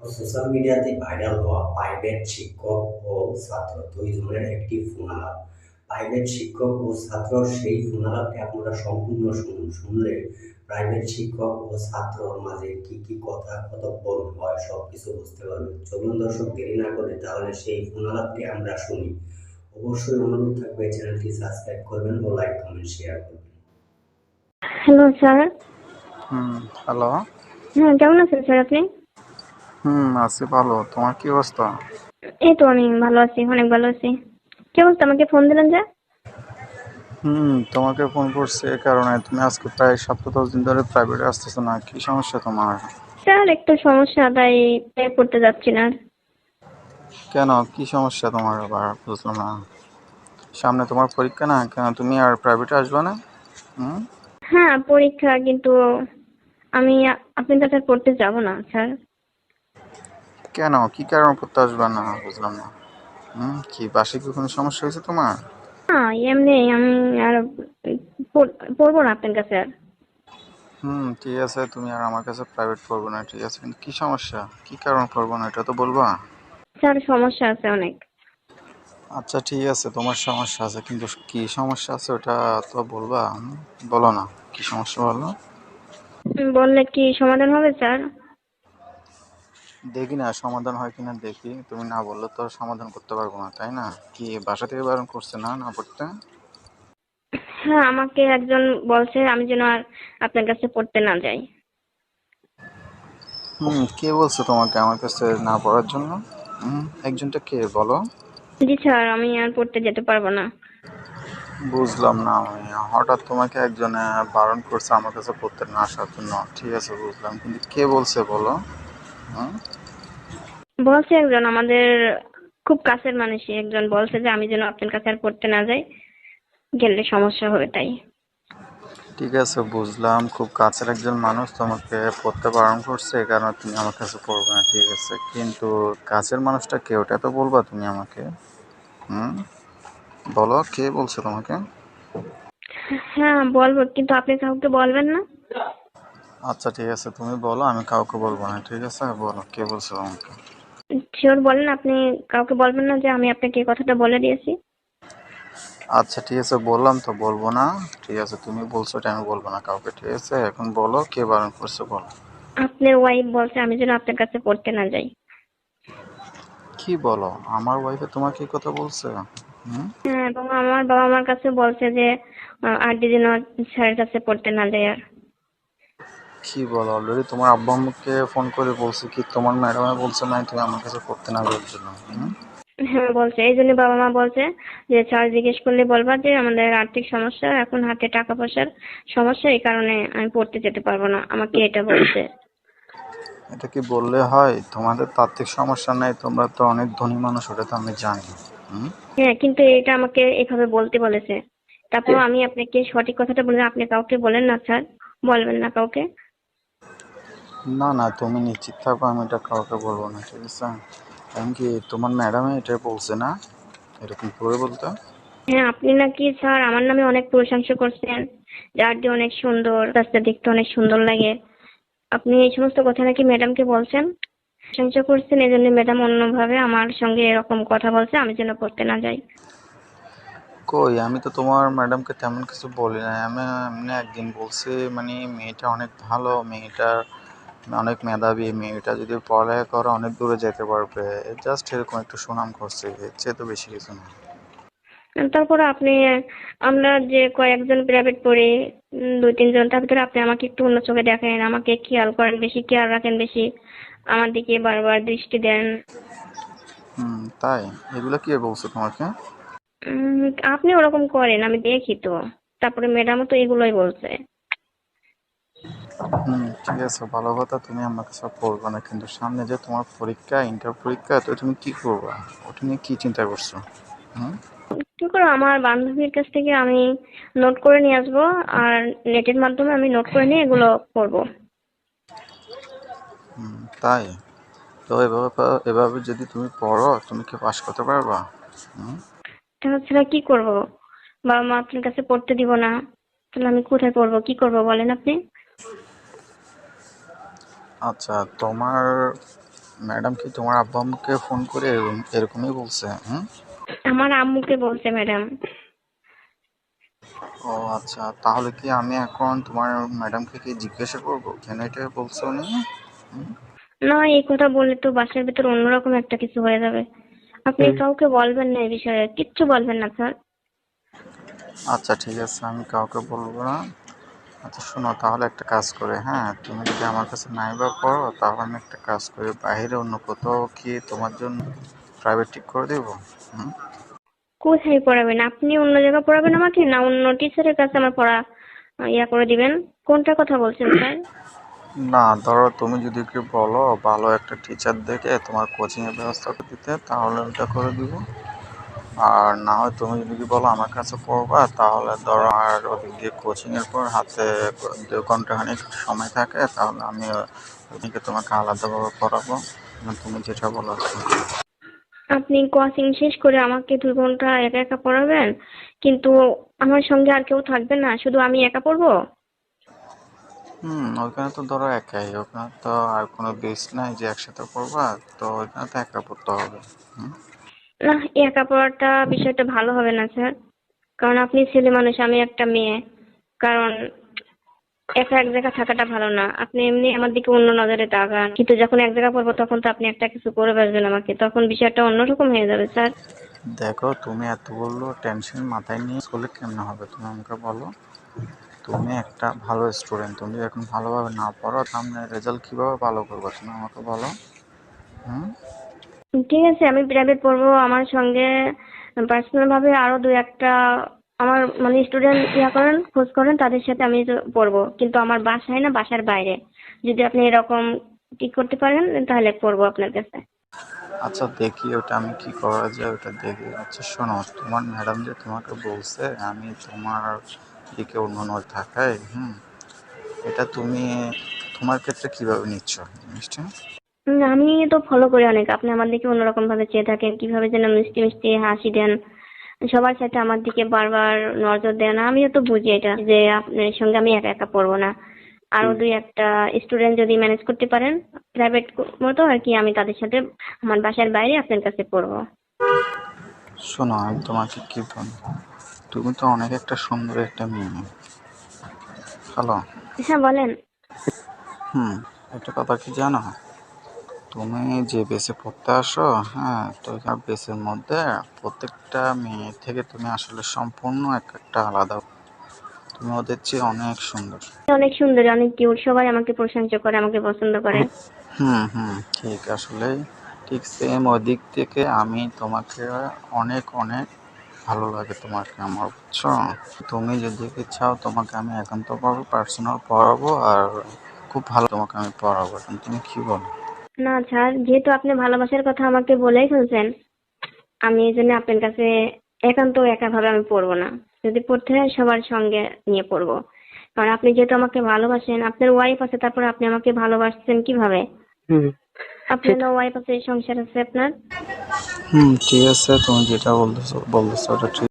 Social মিডিয়াতে viral হওয়া private শিক্ষক ও ছাত্র দুই জনের একটি ফোনালাপ প্রাইভেট শিক্ষক ও ছাত্র সেই ফোনালাপটি আপনারা সম্পূর্ণ শুনুন শুনলে প্রাইভেট শিক্ষক ও ছাত্র মাঝে কি কি কথা কথোপকথন হয় সব কিছু বুঝতে পারবেন চলুন দর্শক দেরি না করে তাহলে সেই ফোনালাপটি আমরা শুনি। অবশ্যই অনুরোধ থাকবে চ্যানেলটি সাবস্ক্রাইব করবেন ও লাইক কমেন্ট শেয়ার করবেন। Hello sir. হুম হ্যালো। হ্যাঁ কেমন আছেন স্যার আপনি? হুম আছি ভালো। তোমার কি অবস্থা? এই তো আমি ভালো আছি অনেক ভালো আছি। কি অবস্থা? আমাকে ফোন দিলেন যে? হুম তোমাকে ফোন করছি এই কারণে। তুমি আজকে প্রায় সপ্তাহ দশ দিন ধরে প্রাইভেটে আসতেছো না কি সমস্যা তোমার? স্যার একটু সমস্যা তাই তাই পড়তে যাচ্ছি না কেন? কি সমস্যা তোমার আবার? বুঝলাম না। সামনে তোমার পরীক্ষা না? কেন তুমি আর প্রাইভেটে আসবে না? হুম? হ্যাঁ পরীক্ষা কিন্তু আমি আপনার কাছে পড়তে যাব না স্যার। কেন? কি কারণে পড়তে আসবে না? বুঝলাম না। হুম কি বাসে কি কোনো সমস্যা হয়েছে তোমার? হ্যাঁ এমনি আমি আর পড়- পড়ব না আপনার কাছে আর। হুম ঠিক আছে তুমি আর আমার কাছে প্রাইভেট পড়ব না ঠিক আছে। কিন্তু কি সমস্যা? কি কারণে পড়ব না এটা তো বলবা? স্যার সমস্যা আছে অনেক। আচ্ছা ঠিক আছে তোমার সমস্যা আছে কিন্তু কি সমস্যা আছে ওটা তো বলবা। বলো না কি সমস্যা বলো? বললে কি সমাধান হবে স্যার? দেখি না সমাধান হয় কিনা দেখি। তুমি না বললে তো সমাধান করতে পারব না তাই না? কি বাসা থেকে বারণ করছে না না পড়তে হ্যাঁ আমাকে একজন বলছে আমি যেন আর আপনার কাছে পড়তে না যাই। হুম কে বলছে তোমাকে আমার কাছে না পড়ার জন্য? হুম একজনটা কে বলো? জি স্যার আমি আর পড়তে যেতে পারব না। বুঝলাম না আমি। হঠাৎ তোমাকে একজনে বারণ করছে আমার কাছে পড়তে না আসার জন্য। ঠিক আছে বুঝলাম। কিন্তু কে বলছে বলো? হুম? বলছে একজন আমাদের খুব কাছের মানুষই একজন বলছে যে আমি যেন আপনার কাছে আর পড়তে না যাই গেলে সমস্যা হবে তাই। ঠিক আছে বুঝলাম খুব কাছের একজন মানুষ তোমাকে পড়তে বারণ করছে কারণে তুমি আমার কাছে পড়বে না ঠিক আছে। কিন্তু কাছের মানুষটা কে? ওটা তো বলবা তুমি আমাকে। হুম? বলো কে বলছে তোমাকে? হ্যাঁ বলব কিন্তু আপনি কাউকে বলবেন না? আচ্ছা ঠিক আছে তুমি বলো আমি কাউকে বলব না ঠিক আছে? বলো কে বলছে তোমাকে? শিওর বলেন আপনি কাউকে বলবেন না যে আমি আপনাকে এই কথাটা বলে দিয়েছি। আচ্ছা ঠিক আছে বললাম তো বলব না। ঠিক আছে তুমি বলছো এটা আমি বলব না কাউকে ঠিক আছে? এখন বলো কে বারণ করছে বলো। আপনার ওয়াইফ বলছে আমি যেন আপনার কাছে পড়তে না যাই। কি বলো? আমার ওয়াইফে তোমাকে এই কথা বলছে? হ্যাঁ এবং আমার বাবা মার কাছে বলছে যে আর যেন স্যারের কাছে পড়তে না যায় আর। কি বলো? অলরেডি তোমার আব্বা আম্মুকে ফোন করে বলছে কি তোমার ম্যাডামে বলছে না তুমি আমার কাছে পড়তে না যাওয়ার জন্য? হ্যাঁ বলছে। এই জন্য বাবা মা বলছে যে স্যার জিজ্ঞেস করলে বলবা যে আমাদের আর্থিক সমস্যা এখন হাতে টাকা পয়সার সমস্যা এই কারণে আমি পড়তে যেতে পারব না। আমাকে এটা বলছে। এটা কি বললে হয়? তোমাদের তাত্ত্বিক সমস্যা নাই তোমরা তো অনেক ধনী মানুষ ওটা তো আমি জানি হ্যাঁ কিন্তু এটা আমাকে এভাবে বলতে বলেছে। তারপর আমি আপনাকে সঠিক কথাটা বলে আপনি কাউকে বলেন না স্যার বলবেন না কাউকে। না না তুমি নিশ্চিত থাকো আমি এটা কাউকে বলব না ঠিক আছে? এমনকি তোমার ম্যাডামে এটা বলছে না? এরকম করে বলতে? হ্যাঁ আপনি নাকি স্যার আমার নামে অনেক প্রশংসা করছেন। আন্টি অনেক সুন্দর রাস্তা দেখতে অনেক সুন্দর লাগে। আপনি এই সমস্ত কথা নাকি ম্যাডামকে বলছেন? প্রশংসা করছেন এই জন্য ম্যাডাম অন্যভাবে আমার সঙ্গে এরকম কথা বলছে আমি যেন পড়তে না যাই। কই আমি তো তোমার ম্যাডামকে তেমন কিছু বলি না আমি এমনি একদিন বলছি মানে মেয়েটা অনেক ভালো মেয়েটা অনেক মেধাবী মেয়েটা যদি পড়ালেখা করে অনেক দূরে যেতে পারবে। জাস্ট এরকম একটু সুনাম করছে এর চেয়ে তো বেশি কিছু না। তারপরে আপনি আমরা যে কয়েকজন প্রাইভেট পড়ি দুই তিনজন তার ভিতরে আপনি আমাকে একটু অন্য চোখে দেখেন আমাকে খেয়াল করেন বেশি খেয়াল রাখেন বেশি আমার দিকে বারবার দৃষ্টি দেন। হুম তাই? এগুলো কি বলছে তোমাকে? আপনি ওরকম করেন আমি দেখি তো। তারপরে ম্যাডামও তো এগুলোই বলছে। হুম ঠিক আছে ভালো কথা তুমি আমাকে সব পড়বে না কিন্তু সামনে যে তোমার পরীক্ষা ইন্টার পরীক্ষা তো তুমি কি করবা? ওটা নিয়ে কি চিন্তা করছ? হুম? কি করে আমার বান্ধবীর কাছ থেকে আমি নোট করে নিয়ে আসব আর নেটের মাধ্যমে আমি নোট করে নিয়ে এগুলো করব। হুম তাই? তো এভাবে এভাবে যদি তুমি পড়ো তুমি কি পাশ করতে পারবা? হুম? তাছাড়া কি করব? বাবা মা আপনার কাছে পড়তে দিব না তাহলে আমি কোথায় পড়ব কি করব বলেন আপনি? আচ্ছা তোমার ম্যাডাম কি তোমার আব্বা আম্মুকে ফোন করে এরকম এরকমই বলছে হুম? আমার আম্মুকে বলছে ম্যাডাম। ও আচ্ছা তাহলে কি আমি এখন তোমার ম্যাডামকে কি জিজ্ঞাসা করব? কেন এটা বলছো উনি? হুম? না এই কথা বললে তো বাসার ভিতর অন্যরকম একটা কিছু হয়ে যাবে। আপনি কাউকে বলবেন না এই বিষয়ে কিচ্ছু বলবেন না স্যার। আচ্ছা ঠিক আছে আমি কাউকে বলব না। আচ্ছা শোনো তাহলে একটা কাজ করে হ্যাঁ? তুমি যদি আমার কাছে নাই বা করো তাহলে আমি একটা কাজ করি বাইরে অন্য কোথাও কি তোমার জন্য প্রাইভেট ঠিক করে দেবো? হুম? কোথায় পড়াবেন? আপনি অন্য জায়গায় পড়াবেন আমাকে না অন্য টিচারের কাছে আমার পড়া ইয়া করে দিবেন? কোনটা কথা বলছেন স্যার? না ধরো তুমি যদি কি বলো ভালো একটা টিচার দেখে তোমার কোচিং এর ব্যবস্থা করে দিতে তাহলে ওটা করে দিব। আর না হয় তুমি যদি বলো আমার কাছে পড়বা তাহলে ধরো আর ওদিক দিয়ে কোচিং এর পর হাতে দু ঘণ্টা খানিক সময় থাকে তাহলে আমি ওদিকে তোমাকে আলাদাভাবে পড়াবো। তুমি যেটা বলো আপনি কোচিং শেষ করে আমাকে দুই ঘণ্টা একা একা পড়াবেন? কিন্তু আমার সঙ্গে আর কেউ থাকবে না শুধু আমি একা পড়ব? হুম ওইখানে তো ধরো একাই ওখানে তো আর কোনো বেস নাই যে একসাথে পড়বা তো ওইখানে তো একা পড়তে হবে। হুম? না একা পড়াটা বিষয়টা ভালো হবে না, স্যার। কারণ আপনি ছেলে মানুষ, আমি একটা মেয়ে। কারণ একা এক জায়গায় থাকাটা ভালো না। আপনি এমনি আমার দিকে অন্য নজরে তাকান। কিন্তু যখন এক জায়গায় পড়ব, তখন তো আপনি একটা কিছু করে বসবেন আমাকে। তখন বিষয়টা অন্যরকম হয়ে যাবে, স্যার। দেখো, তুমি এতগুলো টেনশন মাথায় নিয়ে স্কুলে কেমন হবে? তুমি আমাকে বলো। তুমি একটা ভালো স্টুডেন্ট তুমি এখন ভালোভাবে না পড়ো, তাহলে রেজাল্ট কীভাবে ভালো করবে? তুমি আমাকে বলো। হুম? ঠিক আছে, আমি প্রাইভেট পড়ব। আমার সঙ্গে পার্সোনাল ভাবে আরও দু একটা আমার মানে স্টুডেন্ট ইয়া করেন, খোঁজ করেন, তাদের সাথে আমি পড়ব। কিন্তু আমার বাসায় না, বাসার বাইরে। যদি আপনি এরকম ঠিক করতে পারেন, তাহলে পড়ব আপনার কাছে। আচ্ছা দেখি ওটা আমি কি করা যায়, ওটা দেখি। আচ্ছা শোনো, তোমার ম্যাডাম যে তোমাকে বলছে, আমি তোমার দিকে অন্য নজর থাকাই, হুম? এটা তুমি, তোমার ক্ষেত্রে কীভাবে নিচ্ছ? জিনিসটা আমি তো ফলো করি অনেক। আপনি আমার দিকে অন্যরকম ভাবে চেয়ে থাকেন কীভাবে যেন মিষ্টি মিষ্টি হাসি দেন। সবার সাথে আমার দিকে বারবার নজর দেন। আমিও তো বুঝি এটা যে আপনার সঙ্গে আমি একা একা পড়ব না। আরও দুই একটা স্টুডেন্ট যদি ম্যানেজ করতে পারেন প্রাইভেট মতো আর কি আমি তাদের সাথে আমার বাসার বাইরে আপনার কাছে পড়ব। শোনো আমি তোমাকে কি বলি তুমি তো অনেক একটা সুন্দর একটা মেয়ে। হ্যালো হ্যাঁ বলেন। হুম একটা কথা কি জানো? তুমি যে বেসে পড়তে আসো হ্যাঁ তো বেসের মধ্যে প্রত্যেকটা মেয়ে থেকে তুমি আসলে সম্পূর্ণ এক একটা আলাদা। তুমি ওদের চেয়ে অনেক সুন্দর। অনেক সুন্দর অনেক কিউট সবাই আমাকে প্রশংসা করে আমাকে পছন্দ করে। হুম হুম ঠিক আসলে ঠিক সেম ওই দিক থেকে আমি তোমাকে অনেক অনেক ভালো লাগে তোমাকে আমার বুঝছ? তুমি যদি চাও তোমাকে আমি একান্তভাবে পার্সোনাল পড়াবো আর খুব ভালো তোমাকে আমি পড়াবো। তুমি কি বলো? না স্যার যেহেতু আপনি ভালোবাসার কথা আমাকে বলেই ফেলছেন আমি এই জন্য আপনার কাছে একান্ত একা ভাবে আমি পড়ব না। যদি পড়তে হয় সবার সঙ্গে নিয়ে পড়ব। কারণ আপনি যেহেতু আমাকে ভালোবাসেন আপনার ওয়াইফ আছে তারপরে আপনি আমাকে ভালোবাসছেন কীভাবে? আপনার ওয়াইফ আছে সংসার আছে আপনার? হুম ঠিক আছে তুমি যেটা বলতেছো বলতেছো ওটা ঠিক।